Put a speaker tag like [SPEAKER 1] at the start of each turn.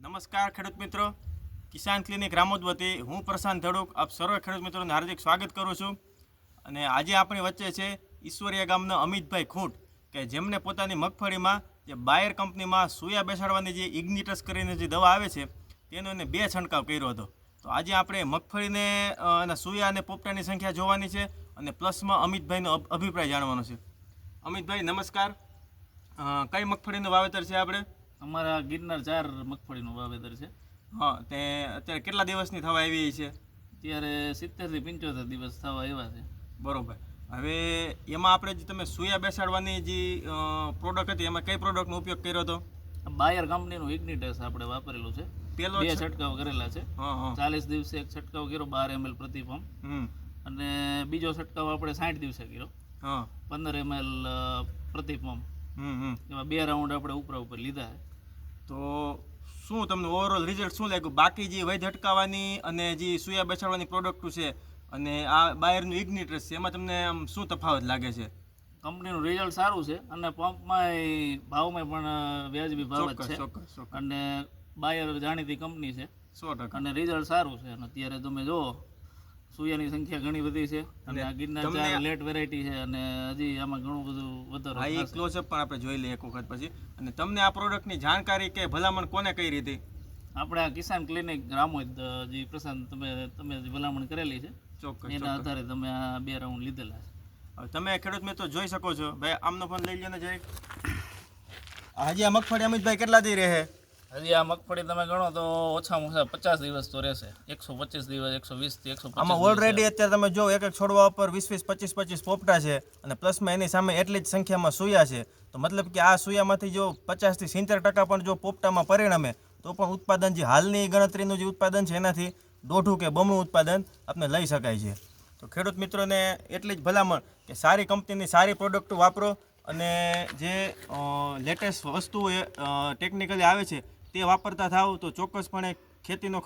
[SPEAKER 1] નમસ્કાર ખેડૂત મિત્રો. કિસાન ક્લિનિક રામોદ વતી હું પ્રશાંત ધડુક. આપ સર્વ ખેડૂત મિત્રોને હાર્દિક સ્વાગત કરું છું. અને આજે આપણી વચ્ચે છે ઈશ્વરિયા ગામના અમિતભાઈ ખૂંટ, કે જેમને પોતાની મગફળીમાં જે બાયર કંપનીમાં સુયા બેસાડવાની જે ઇગ્નિટસ કરીને જે દવા આવે છે, તેનો એને બે છંટકાવ કર્યો હતો. તો આજે આપણે મગફળીને અને સુયા અને પોપટાની સંખ્યા જોવાની છે અને પ્લસમાં અમિતભાઈનો અભિપ્રાય જાણવાનો છે. અમિતભાઈ, નમસ્કાર. કઈ મગફળીનું વાવેતર છે આપણે?
[SPEAKER 2] અમારા ગિરનાર ચાર મગફળીનું વાવેતર છે.
[SPEAKER 1] હા તે અત્યારે કેટલા દિવસની થવા આવી છે?
[SPEAKER 2] અત્યારે સિત્તેરથી પંચોતેર દિવસ થવા આવ્યા છે.
[SPEAKER 1] બરોબર. હવે એમાં આપણે જે તમે સુયા બેસાડવાની જે પ્રોડક્ટ હતી એમાં કઈ પ્રોડક્ટનો ઉપયોગ કર્યો હતો?
[SPEAKER 2] બાયર કંપનીનું ઇગ્નિટસ આપણે વાપરેલું છે.
[SPEAKER 1] પેલો
[SPEAKER 2] બે છંટકાવ કરેલા છે. ચાલીસ દિવસે એક છંટકાવ કર્યો બાર એમએલ પ્રતિ પંપ અને બીજો છંટકાવ આપણે સાઠ દિવસે કર્યો.
[SPEAKER 1] હા.
[SPEAKER 2] પંદર એમએલ પ્રતિ પંપ એમાં બે રાઉન્ડ આપણે ઉપરા ઉપર લીધા છે.
[SPEAKER 1] તો શું તમને ઓવરઓલ રિઝલ્ટ શું લાગ્યું? બાકી જે વૈધ અટકાવવાની અને જે સુયા બેસાડવાની પ્રોડક્ટ છે અને આ બાયરનું ઇગ્નિટસ છે એમાં તમને આમ શું તફાવત લાગે છે?
[SPEAKER 2] કંપનીનું રિઝલ્ટ સારું છે અને પંપમાં ભાવમાં પણ વ્યાજબી ભાવ જ છે. અને બાયર જાણીતી કંપની છે.
[SPEAKER 1] સો ટકા.
[SPEAKER 2] અને રિઝલ્ટ સારું છે. અને અત્યારે તમે જુઓ સૂર્યની સંખ્યા ઘણી બધી છે અને આ ગિરનાર ચાર લેટ વેરાયટી છે અને હજી આમાં ઘણું બધું વધારો
[SPEAKER 1] હા એ ક્લોઝઅપ પણ આપણે જોઈ લઈએ એક વખત પછી. અને તમને આ પ્રોડક્ટની જાણકારી કે ભલામણ કોને કઈ રીતે
[SPEAKER 2] આપણે આ કિસાન ક્લિનિક રામોદ જે પ્રશાંત તમે તમે જે ભલામણ કરેલી છે
[SPEAKER 1] ચોક્કસ
[SPEAKER 2] એના આધારે તમે આ બે રાઉન્ડ લીધેલા છે.
[SPEAKER 1] હવે તમે ખેડૂત મિત્રો જોઈ શકો છો. ભાઈ આમનો ફોન લઈ લો ને જાય હજી આ મગફળી અમિતભાઈ કેટલા દઈ રહે?
[SPEAKER 2] હજી આ મગફળી તમે ગણો તો ઓછામાં ઓછા પચાસ દિવસ તો રહેશે. એકસો પચીસ દિવસ એકસો વીસથી એકસો
[SPEAKER 1] આમાં ઓલરેડી અત્યારે તમે જો એક એક છોડવા ઉપર વીસ વીસ પચીસ પચીસ પોપટા છે અને પ્લસમાં એની સામે એટલી જ સંખ્યામાં સુયા છે. તો મતલબ કે આ સુયામાંથી જો પચાસથી સિત્તેર ટકા પણ જો પોપટામાં પરિણમે તો પણ ઉત્પાદન જે હાલની ગણતરીનું જે ઉત્પાદન છે એનાથી દોઢું કે બમણું ઉત્પાદન આપણે લઈ શકાય છે. તો ખેડૂત મિત્રોને એટલી જ ભલામણ કે સારી કંપનીની સારી પ્રોડક્ટ વાપરો અને જે લેટેસ્ટ વસ્તુઓ ટેકનિકલી આવે છે તે વાપરતા થાવ તો ચોક્કસપણે ખેતીનો